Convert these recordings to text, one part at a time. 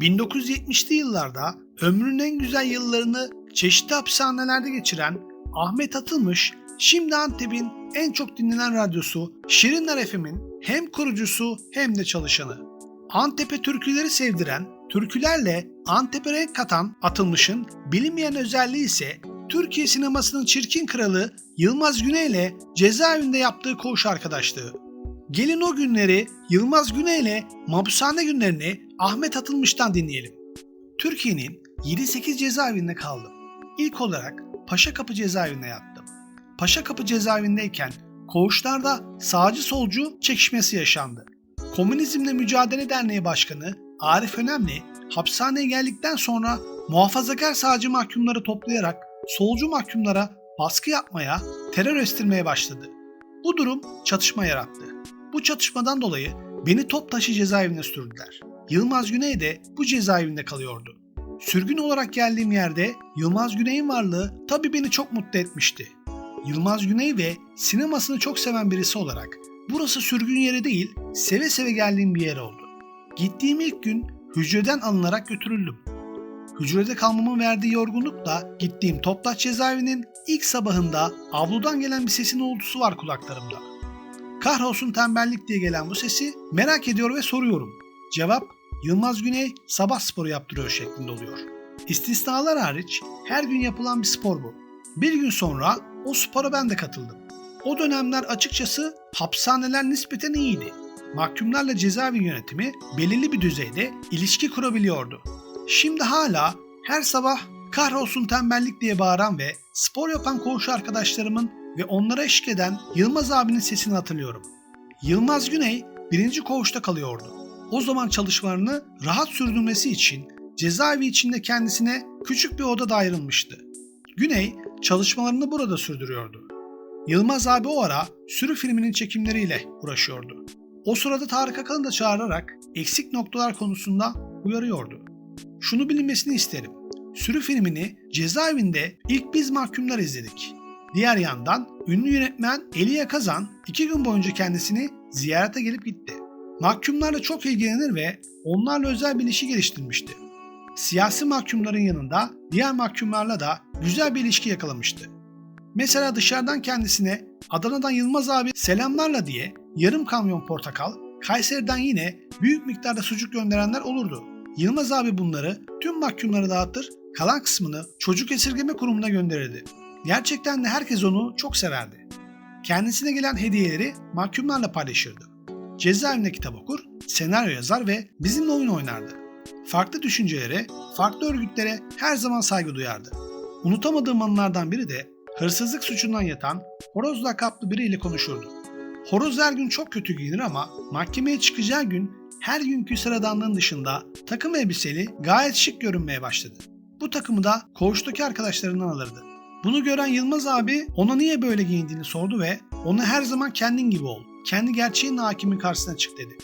1970'li yıllarda ömrünün en güzel yıllarını çeşitli hapishanelerde geçiren Ahmet Atılmış, şimdi Antep'in en çok dinlenen radyosu Şirinler FM'in hem kurucusu hem de çalışanı. Antep'e türküleri sevdiren, türkülerle Antep'e renk katan Atılmış'ın bilinmeyen özelliği ise Türkiye sinemasının çirkin kralı Yılmaz Güney ile cezaevinde yaptığı koğuş arkadaşlığı. Gelin o günleri Yılmaz Güney ile mahpushane günlerini Ahmet Atılmış'tan dinleyelim. Türkiye'nin 7-8 cezaevinde kaldım. İlk olarak Paşakapı cezaevinde yattım. Paşakapı cezaevindeyken koğuşlarda sağcı solcu çekişmesi yaşandı. Komünizmle Mücadele Derneği Başkanı Arif Önemli hapishaneye geldikten sonra muhafazakar sağcı mahkumları toplayarak solcu mahkumlara baskı yapmaya, terör estirmeye başladı. Bu durum çatışma yarattı. Bu çatışmadan dolayı beni Toptaşı cezaevine sürdüler. Yılmaz Güney de bu cezaevinde kalıyordu. Sürgün olarak geldiğim yerde Yılmaz Güney'in varlığı tabii beni çok mutlu etmişti. Yılmaz Güney ve sinemasını çok seven birisi olarak burası sürgün yeri değil, seve seve geldiğim bir yer oldu. Gittiğim ilk gün hücreden alınarak götürüldüm. Hücrede kalmamın verdiği yorgunlukla gittiğim Toptaş cezaevinin ilk sabahında avludan gelen bir sesin uğultusu var kulaklarımda. Kahrolsun tembellik diye gelen bu sesi merak ediyor ve soruyorum. Cevap Yılmaz Güney sabah sporu yaptırıyor şeklinde oluyor. İstisnalar hariç her gün yapılan bir spor bu. Bir gün sonra o spora ben de katıldım. O dönemler açıkçası hapishaneler nispeten iyiydi. Mahkumlarla cezaevi yönetimi belirli bir düzeyde ilişki kurabiliyordu. Şimdi hala her sabah kahrolsun tembellik diye bağıran ve spor yapan koğuş arkadaşlarımın ve onlara eşlik eden Yılmaz abinin sesini hatırlıyorum. Yılmaz Güney birinci koğuşta kalıyordu. O zaman çalışmalarını rahat sürdürmesi için cezaevi içinde kendisine küçük bir oda da ayrılmıştı. Güney çalışmalarını burada sürdürüyordu. Yılmaz abi o ara sürü filminin çekimleriyle uğraşıyordu. O sırada Tarık Akan'ı da çağırarak eksik noktalar konusunda uyarıyordu. Şunu bilinmesini isterim. Sürü filmini cezaevinde ilk biz mahkumlar izledik. Diğer yandan ünlü yönetmen Elia Kazan iki gün boyunca kendisini ziyarete gelip gitti. Mahkumlarla çok ilgilenir ve onlarla özel bir ilişki geliştirmişti. Siyasi mahkumların yanında diğer mahkumlarla da güzel bir ilişki yakalamıştı. Mesela dışarıdan kendisine Adana'dan Yılmaz abi selamlarla diye yarım kamyon portakal, Kayseri'den yine büyük miktarda sucuk gönderenler olurdu. Yılmaz abi bunları tüm mahkumlara dağıtır, kalan kısmını çocuk esirgeme kurumuna gönderirdi. Gerçekten de herkes onu çok severdi. Kendisine gelen hediyeleri mahkumlarla paylaşırdı. Cezaevinde kitap okur, senaryo yazar ve bizimle oyun oynardı. Farklı düşüncelere, farklı örgütlere her zaman saygı duyardı. Unutamadığım anlardan biri de hırsızlık suçundan yatan Horoz lakaplı biriyle konuşurdu. Horoz her gün çok kötü giyinir ama mahkemeye çıkacağı gün her günkü sıradanlığın dışında takım elbiseli gayet şık görünmeye başladı. Bu takımı da koğuştaki arkadaşlarından alırdı. Bunu gören Yılmaz abi ona niye böyle giyindiğini sordu ve ona her zaman kendin gibi ol, kendi gerçeğin hakimin karşısına çık dedi.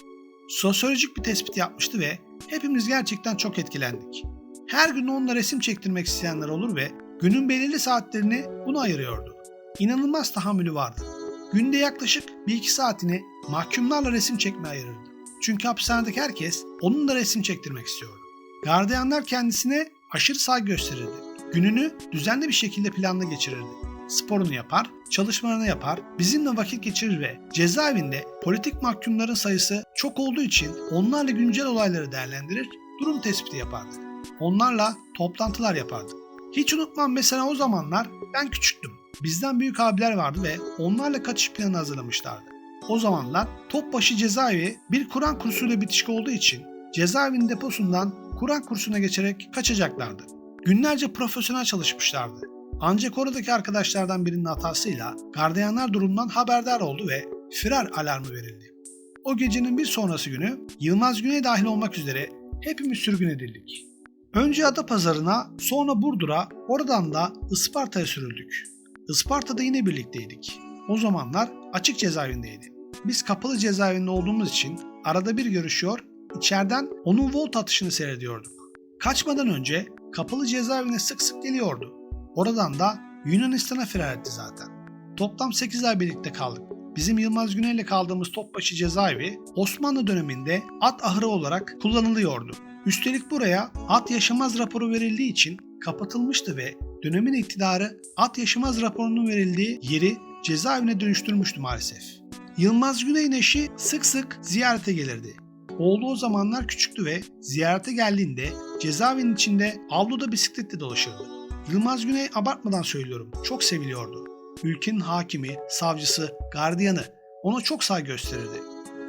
Sosyolojik bir tespit yapmıştı ve hepimiz gerçekten çok etkilendik. Her gün onunla resim çektirmek isteyenler olur ve günün belirli saatlerini buna ayırıyordu. İnanılmaz tahammülü vardı. Günde yaklaşık 1-2 saatini mahkumlarla resim çekmeye ayırırdı. Çünkü hapishanedeki herkes onunla resim çektirmek istiyordu. Gardiyanlar kendisine aşırı saygı gösterirdi. Gününü düzenli bir şekilde planla geçirirdi. Sporunu yapar, çalışmalarını yapar, bizimle vakit geçirir ve cezaevinde politik mahkumların sayısı çok olduğu için onlarla güncel olayları değerlendirir, durum tespiti yapardı. Onlarla toplantılar yapardı. Hiç unutmam mesela o zamanlar ben küçüktüm. Bizden büyük abiler vardı ve onlarla kaçış planı hazırlamışlardı. O zamanlar Topbaşı cezaevi bir Kur'an kursuyla bitişik olduğu için cezaevinin deposundan Kur'an kursuna geçerek kaçacaklardı. Günlerce profesyonel çalışmışlardı. Ancak oradaki arkadaşlardan birinin hatasıyla gardiyanlar durumdan haberdar oldu ve firar alarmı verildi. O gecenin bir sonrası günü Yılmaz Güney dahil olmak üzere hepimiz sürgün edildik. Önce Adapazarı'na, sonra Burdur'a, oradan da Isparta'ya sürüldük. Isparta'da yine birlikteydik. O zamanlar açık cezaevindeydi. Biz kapalı cezaevinde olduğumuz için arada bir görüşüyor, içeriden onun volt atışını seyrediyorduk. Kaçmadan önce kapalı cezaevine sık sık geliyordu. Oradan da Yunanistan'a firar etti zaten. Toplam 8 ay birlikte kaldık. Bizim Yılmaz Güney'le kaldığımız Topbaşı cezaevi Osmanlı döneminde at ahırı olarak kullanılıyordu. Üstelik buraya at yaşamaz raporu verildiği için kapatılmıştı ve dönemin iktidarı at yaşamaz raporunun verildiği yeri cezaevine dönüştürmüştü maalesef. Yılmaz Güney'in eşi sık sık ziyarete gelirdi. Oğlu o zamanlar küçüktü ve ziyarete geldiğinde cezaevinin içinde avluda bisikletle dolaşırdı. Yılmaz Güney abartmadan söylüyorum çok seviliyordu. Ülkenin hakimi, savcısı, gardiyanı ona çok saygı gösterirdi.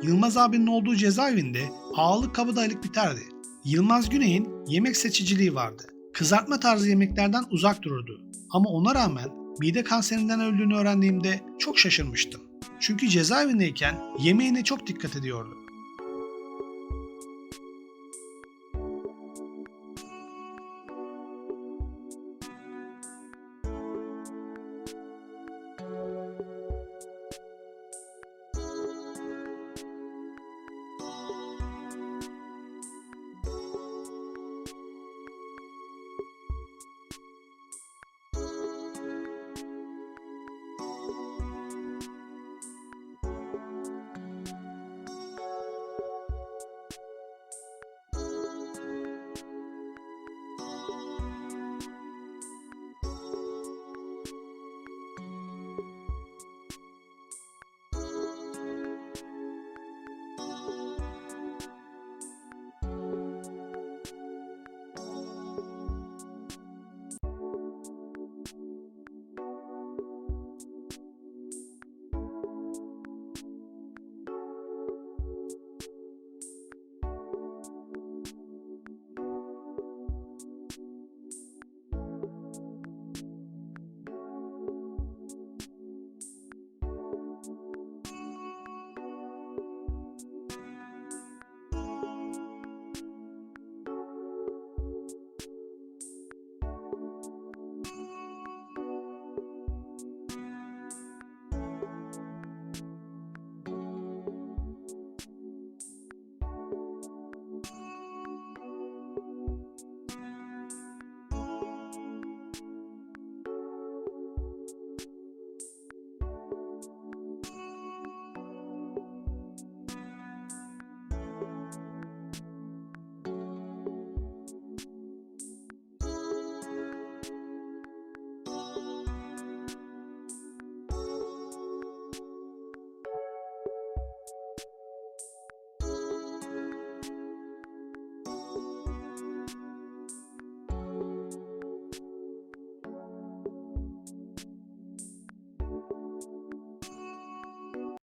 Yılmaz abinin olduğu cezaevinde ağalık kabadayılık biterdi. Yılmaz Güney'in yemek seçiciliği vardı. Kızartma tarzı yemeklerden uzak dururdu. Ama ona rağmen mide kanserinden öldüğünü öğrendiğimde çok şaşırmıştım. Çünkü cezaevindeyken yemeğine çok dikkat ediyordu.